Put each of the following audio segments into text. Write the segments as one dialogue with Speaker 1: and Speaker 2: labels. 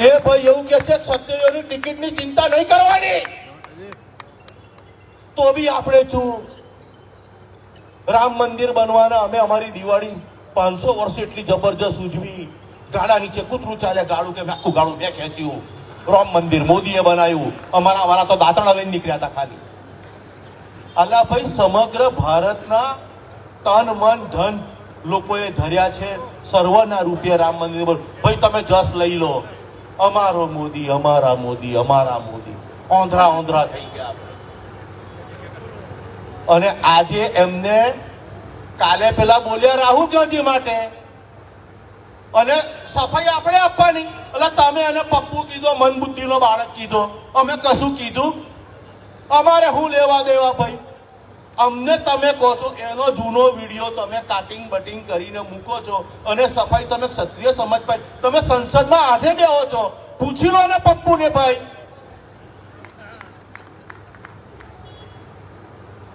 Speaker 1: એ ભાઈ એવું કે છે ક્ષત્રિયોની ટિકિટની ચિંતા નહીં કરવાની. તો બી આપણે છું. રામ મંદિર બનવાના, અમે અમારી દિવાળી પાંચસો વર્ષ એટલી જબરજસ્ત ઉજવી. ગાડા નીચે કૂતરું ચાલે, ગાડું કે આખું ગાડું, મેં ખેંચ્યું. રામ મંદિર મોદીએ બનાવ્યું. અમારા અમારા તો દાંતણા લઈને નીકળ્યા હતા ખાલી. અલા ભાઈ, સમગ્ર ભારતના તન, મન, ધન લોકોએ ધર્યા છે. સર્વના રૂપે રામ મંદિર બોલ ભાઈ, તમે જસ લઈ લો. અમારો મોદી, અમારા મોદી અમારા મોદી. ઓંધરા ઓંધરા થઈ ગયા અને આજે એમને કાલે પેલા બોલ્યા રાહુલ ગાંધી માટે. અને સફાઈ આપણે આપવાની. એટલે તમે એને પપ્પુ કીધો મન બુદ્ધિનો બાળક કીધો. અમે કશું કીધું? અમારે શું લેવા દેવા ભાઈ? અમને તમે કહો છો, એનો જૂનો વીડિયો તમે કાટિંગ બટિંગ કરીને મૂકો છો અને સફાઈ તમે ક્ષત્રિય સમાજ ભાઈ તમે સંસદમાં આઠે બેહો છો. પૂછી લો ને પપ્પુને ભાઈ.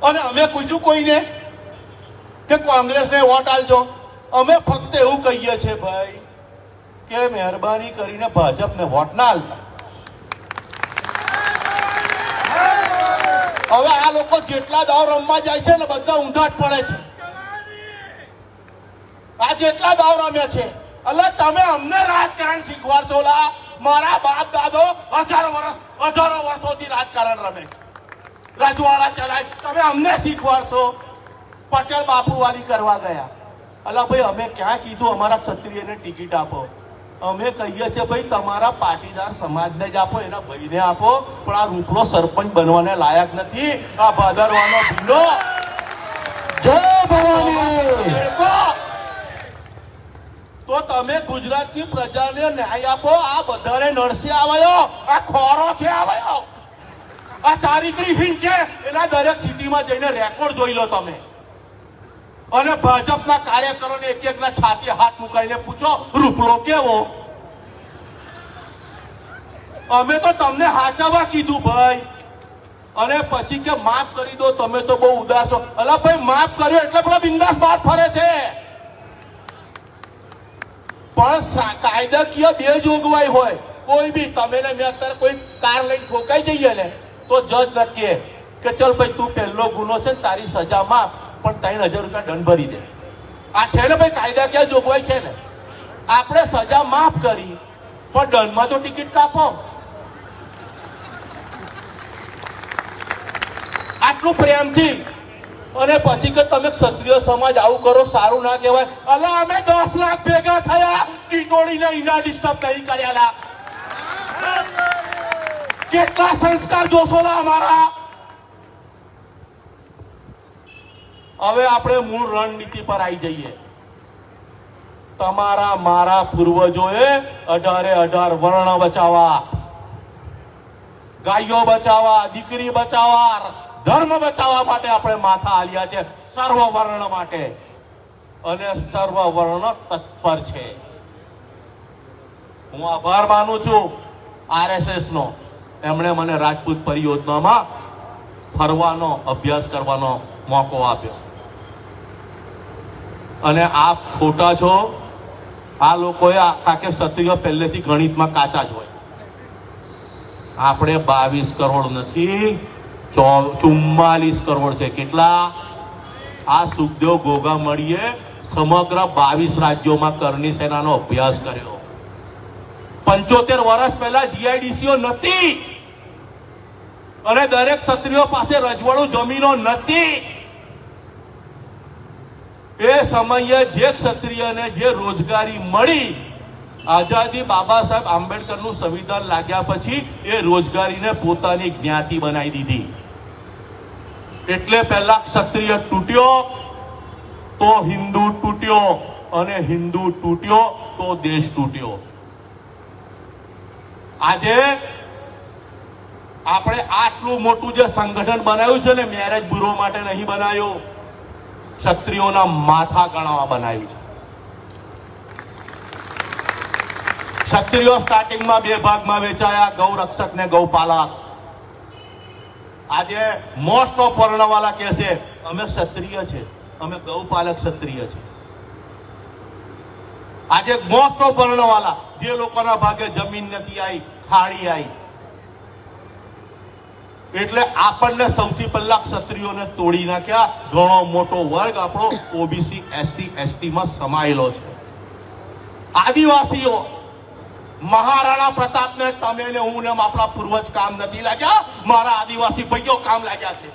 Speaker 1: અને અમે પૂછ્યું કોઈને કે કોંગ્રેસને વોટ આલજો અમે ફક્ત એવું કહીએ છીએ, ભાઈ, કે મહેરબાની કરીને ભાજપને વોટ ના આલતા હવે આ લોકો જેટલા દાવ રમવા જાય છે ને બધા ઊંધાટ પડે છે. આ જેટલા દાવ રમ્યા છે. એટલે તમે અમને રાજકારણ શીખવાડશો લા. મારા બાપ દાદો હજારો વર્ષ હજારો વર્ષોથી રાજકારણ રમે. રજવાડા ચલાય. તમે અમને શીખવાડશો. પટેલ બાપુવાલી કરવા ગયા. અલા ભાઈ, અમે ક્યાં કીધું અમારા ક્ષત્રિયને ટિકિટ આપો? અમે કહીએ છીએ ભાઈ તમારા પાટીદાર સમાજને જ આપો એના ભાઈને આપો. પણ આ રૂપલો સરપંચ બનવાને લાયક નથી. આ ભાદરવાનો ભીલો
Speaker 2: જય ભવાની.
Speaker 1: તો તમે ગુજરાતની પ્રજાને ન્યાય આપો. આ બધાને નરસી આવ્યો. આ ખોરો છે આવ્યો. આ ચારિત્ર્યહીન છે. એના દરેક સિટીમાં જઈને રેકોર્ડ જોઈ લો તમે. અને ભાજપના કાર્યકરોને એક એકના છાતી હાથ મુકાઈને પૂછો, રૂપલો કેવો? અમે તો તમને હાચાવા કીધું ભાઈ. અને પછી કે, માફ કરી દો, તમે તો બહુ ઉદાસ છો. અલા ભાઈ, માફ કર્યો એટલે પેલા બિંદાસ બહાર ફરે છે. પણ કાયદાકીય બે જોગવાઈ હોય. કોઈ બી, તમે ને મેં અત્યારે કોઈ કાર લઈને ઠોકાઈ જઈએ ને, તો જજ નક્કી કે, ચલ ભાઈ, તું પહેલો ગુનો છે તારી સજા માફ. પણ ત્રણ હજાર રૂપિયા દંડ ભરી દે. આ છે ને ભાઈ કાયદા ક્યાં જોગવાઈ છે ને? આપણે સજા માફ કરી, પણ દંડમાં તો ટિકિટ કાપો. આટલું પ્રેમથી. અને પછી કે તમે ક્ષત્રિય સમાજ આવું કરો, સારું ના કહેવાય. અલા, અમે દસ લાખ ભેગા થયા. ટીટોળીને ઈના ડિસ્ટર્બ નહીં કર્યાલા. કેટલા સંસ્કાર જોશો અમારા? હવે આપણે મૂળ રણનીતિ પર આવી જઈએ. તમારા, મારા પૂર્વજોએ અઢારે અઢાર વર્ણ બચાવવા ગાયો બચાવવા દીકરી બચાવવા, ધર્મ બચાવવા માટે આપણે માથા આલ્યા છે, સર્વ વર્ણ માટે. અને સર્વ વર્ણ તત્પર છે. હું આભાર માનું છું આરએસએસ નો એમણે મને રાજપૂત પરિયોજનામાં ફરવાનો, અભ્યાસ કરવાનો મોકો આપ્યો. અને આપ ખોટા છો. આ લોકોએ આખા કે ક્ષત્રિયો પહેલેથી ગણિતમાં કાચા જ હોય. આપણે બાવીસ કરોડ નથી ચુમ્માલીસ કરોડ છે. કેટલા? આ સુખદેવ ગોગા મળીએ સમગ્ર બાવીસ રાજ્યોમાં કરની સેનાનો અભ્યાસ કર્યો. પંચોતેર વર્ષ પહેલા જીઆઈડીસીઓ નથી. અને દરેક ક્ષત્રિયો પાસે રજવાડું જમીનો નથી. એ સમયે જે ક્ષત્રિયને જે રોજગારી મળી, આઝાદી બાબા સાહેબ આંબેડકરનું સંવિધાન લાગ્યા પછી એ રોજગારીને પોતાની જ્ઞાતિ બનાવી દીધી. એટલે પહેલા ક્ષત્રિય તૂટ્યો, તો હિન્દુ તૂટ્યો અને હિન્દુ તૂટ્યો, તો દેશ તૂટ્યો. આજે આપણે આટલું મોટું જે સંગઠન બનાવ્યું છે ને મેરેજ બ્યુરો માટે નહીં બનાવ્યું. ક્ષત્રિયોના માથા ગણાવવા બનાવ્યું છે. ક્ષત્રિયો સ્ટાર્ટિંગમાં બે ભાગમાં વેચાયા ગૌરક્ષક ને ગૌપાલક આજે મોસ્ટ ઓફ વર્ણવાલા કહે છે, અમે ક્ષત્રિય છે, અમે ગૌપાલક ક્ષત્રિય છે. આજે મોસ્ટ ઓફ વર્ણવાલા, જે લોકોના ભાગે જમીન નથી આવી ખાડી આવી એટલે આપણને સૌથી પહેલા ક્ષત્રિયોને તોડી નાખ્યા. ઘણો મોટો વર્ગ આપણો ઓબીસી એસસી એસટીમાં સમાયેલો છે. આદિવાસીઓ, મહારાણા પ્રતાપને તમે ને હું ને આપણા પૂર્વજ કામ નથી લાગ્યા. મારા આદિવાસી ભાઈઓ કામ લાગ્યા છે.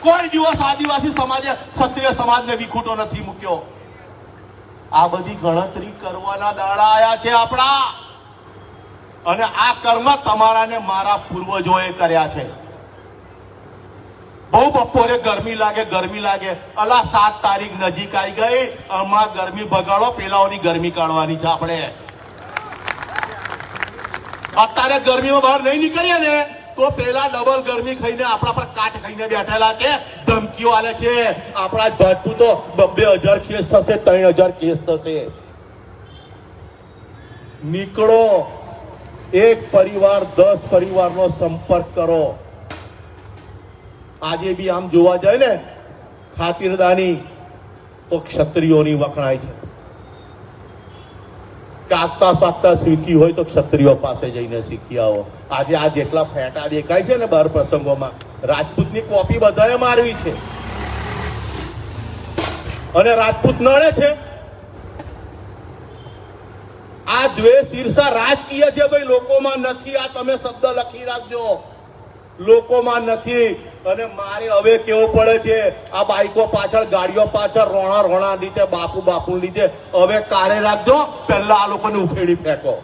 Speaker 1: કોઈ દિવસ આદિવાસી સમાજે ક્ષત્રિય સમાજને વિખૂટો નથી મૂક્યો. આ બધી ગણતરી કરવાના દાડા આયા છે આપણા. અને આ કર્મ તમારા ને મારા પૂર્વજોએ કર્યા છે. બહુ બપોરે ગરમી લાગે ગરમી લાગે. અલા, સાત તારીખ નજીક આવી ગઈ. આમાં ગરમી ભગાડો, પેલાઓની ગરમી કાઢવાની છે આપણે. અત્યારે ગરમીમાં બહાર નહીં નીકળીએ ને, તો પેલા ડબલ ગરમી ખાઈને આપણા પર કાટ ખાઈને બેઠેલા છે. ધમકીઓ આલે છે. આપણા રાજપૂતો બબ્બે હજાર કેસ થશે, ત્રણ હજાર કેસ થશે. નીકળો. એક પરિવાર, દસ પરિવારનો સંપર્ક કરો. આજે બી આમ જોવા જાય ને, ખાતિરદાની તો ક્ષત્રિયોની વખણાય છે. કાગતા સાગતા શીખી હોય તો ક્ષત્રિયો પાસે જઈને શીખી આવો. આજે આ જેટલા ફેટા દેખાય છે ને બહાર પ્રસંગોમાં, રાજપૂતની કોપી બધાએ મારવી છે. અને રાજપૂત નડે છે. આ દ્વેષ ઈર્ષા રાજકીય છે ભાઈ, લોકોમાં નથી. આ તમે શબ્દ લખી રાખજો. લોકોમાં નથી. અને મારે હવે કેવું પડે છે, આ બાઈકો પાછળ, ગાડીઓ પાછળ, રોણા રોણા લીધે, બાપુ બાપુ લીધે, હવે કારે રાખજો, પહેલા આ લોકોને ઉખેડી ફેંકો.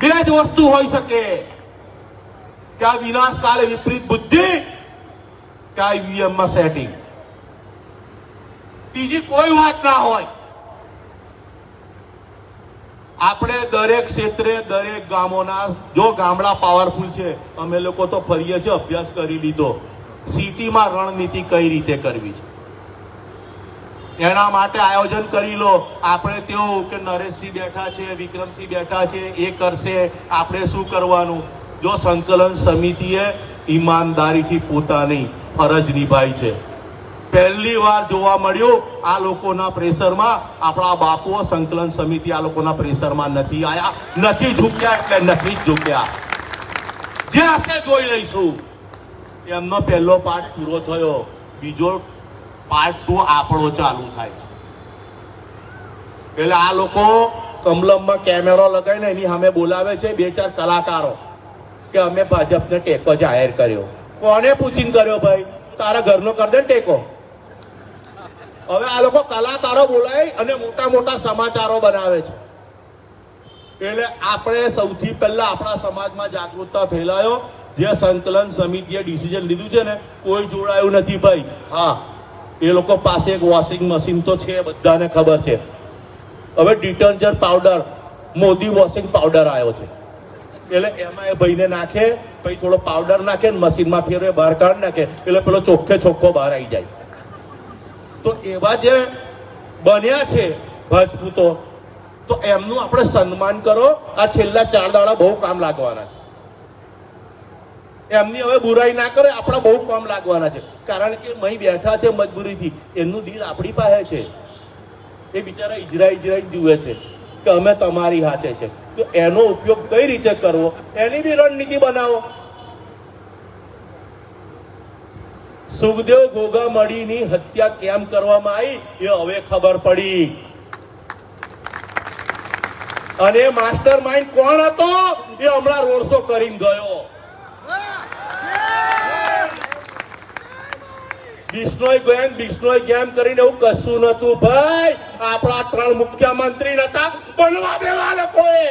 Speaker 1: બે જ વસ્તુ હોઈ શકે. કે આ વિનાશ કાલે વિપરીત બુદ્ધિ, કે આ ઈવીએમમાં સેટિંગ બીજી કોઈ વાત ના હોય. આપણે દરેક ક્ષેત્રે, દરેક ગામોના, જો ગામડા પાવરફુલ છે, અમે લોકો તો ફરીએ છીએ અભ્યાસ કરી લીધો. સિટીમાં રણનીતિ કઈ રીતે કરવી છે? એના માટે આયોજન કરી લો. આપણે તેવું કે નરેશસિંહ બેઠા છે વિક્રમસિંહ બેઠા છે, એ કરશે. આપણે શું કરવાનું? જો સંકલન સમિતિએ ઈમાનદારીથી પોતાની ફરજ નિભાઈ છે પહેલી વાર જોવા મળ્યું, આ લોકોના પ્રેશરમાં આપણા બાપુઓ સંકલન સમિતિ આ લોકોના પ્રેશરમાં નથી આયા, નથી ઝૂક્યા એટલે નથી ઝૂક્યા. જે હશે જોઈ લઈશું. એમનો પહેલો પાઠ પૂરો થયો, બીજો પાર્ટ ટુ આપણો ચાલુ થાય એટલે આ લોકો કમલમમાં કેમેરો લગાવીને એની સામે બોલાવે છે બે ચાર કલાકારો, કે અમે ભાજપને ટેકો જાહેર કર્યો. કોને પૂછીને કર્યો ભાઈ? તારા ઘરનો કર દે ટેકો. હવે આ લોકો કલાકારો બોલાય અને મોટા મોટા સમાચારો બનાવે છે. એટલે આપણે સૌથી પહેલા આપણા સમાજમાં જાગૃતતા ફેલાયો. જે સંકલન સમિતિએ ડિસિઝન લીધું છે ને, કોઈ જોડાયું નથી ભાઈ. હા, એ લોકો પાસે એક વોશિંગ મશીન તો છે, બધાને ખબર છે. હવે detergent powder Modi washing powder આવ્યો છે. એટલે એમાં એ ભાઈને નાખે, પછી થોડો પાવડર નાખે ને મશીનમાં ફેરવે, બહાર કાઢ નાખે. એટલે પેલો ચોખ્ખે ચોખ્ખો બહાર આવી જાય. તો એવા જે બન્યા છે રાજપૂતો તો એમનું આપણે સન્માન કરો. આ છેલ્લા ચાર દાડા બહુ કામ લાગવાના છે. એમની હવે બુરાઈ ના કરે, આપણા બહુ કામ લાગવાના છે. કારણ કે મહી બેઠા છે મજબૂરીથી. એમનું દિલ આપણી પાસે છે. એ બિચારા ઇજરાઈ ઇજરાઈ જુએ છે કે અમે તમારી હાથે છે. તો એનો ઉપયોગ કઈ રીતે કરવો? એની બી રણનીતિ બનાવો. સુખદેવ ગોગામડીની હત્યા કેમ કરવામાં આવી એ હવે ખબર પડી. અને માસ્ટર માઇન્ડ કોણ હતો? એ હમણાં રોડ શો કરીને ગયો. બિશ્નોય ગેમ બિશ્નોય ગેમ કરીને એવું કશું નતું ભાઈ, આપણા ત્રણ મુખ્યમંત્રી નતા. બનવા દેવા લોકોએ.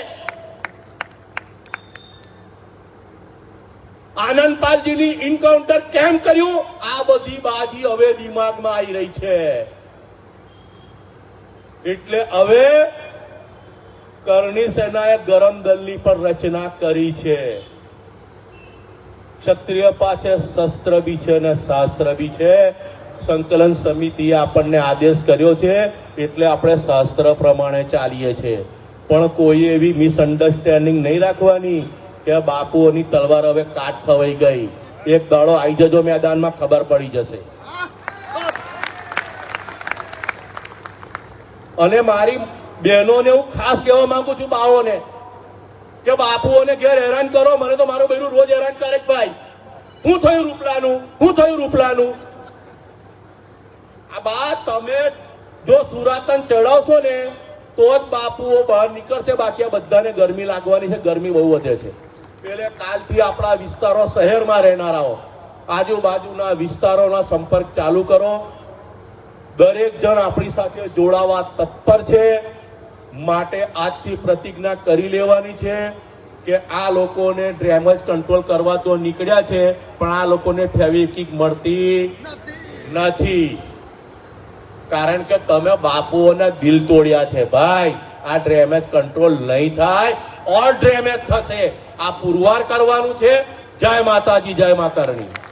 Speaker 1: આનંદપાલજીની એન્કાઉન્ટર કેમ કર્યું? આ બધી બાજી હવે દિમાગમાં આવી રહી છે. એટલે હવે કરણી સેનાએ ગરમ દલની પણ રચના કરી છે. ક્ષત્રિય પાસે શસ્ત્ર બી છે અને શાસ્ત્ર બી છે. સંકલન સમિતિએ આપણને આદેશ કર્યો છે, એટલે આપણે શાસ્ત્ર પ્રમાણે ચાલીએ છીએ. પણ કોઈ એવી મિસઅન્ડરસ્ટેન્ડિંગ નહીં રાખવાની. કે બાપુઓની તલવાર હવે કાટ ખવાઈ ગઈ. એક દાડો આવી જજો મેદાનમાં, ખબર પડી જશે. અને મારી બહેનોને હું ખાસ કહેવા માંગુ છું બાઓને, કે બાપુઓને ઘેર હેરાન કરો, મને તો મારું બૈરું રોજ હેરાન કરે ભાઈ. હું થયું રૂપલાનું, હું થયું રૂપલાનું. આ બા, તમે જો સુરાતન ચડાવશો ને, તો જ બાપુઓ બહાર નીકળશે, બાકી આ બધાને ગરમી લાગવાની છે, ગરમી બહુ વધે છે. પેલે કાલથી આપણા વિસ્તારો શહેરમાં રહેનારાઓ, આજુબાજુના વિસ્તારોના સંપર્ક ચાલુ કરો. દરેક જણ આપણી સાથે જોડાવા તત્પર છે. માટે આજથી પ્રતિજ્ઞા કરી લેવાની છે કે આ લોકોને ડ્રેમેજ કંટ્રોલ કરવા તો નીકળ્યા છે, પણ આ લોકોને ફેવિકિક મળતી નથી. કારણ કે તમે બાપુઓના દિલ તોડ્યા છે. ભાઈ, આ ડ્રેમેજ કંટ્રોલ નહીં થાય, ઓર ડ્રેમેજ થશે. આ પુરવાર કરવાનું છે. જય માતાજી જય માતા રાણી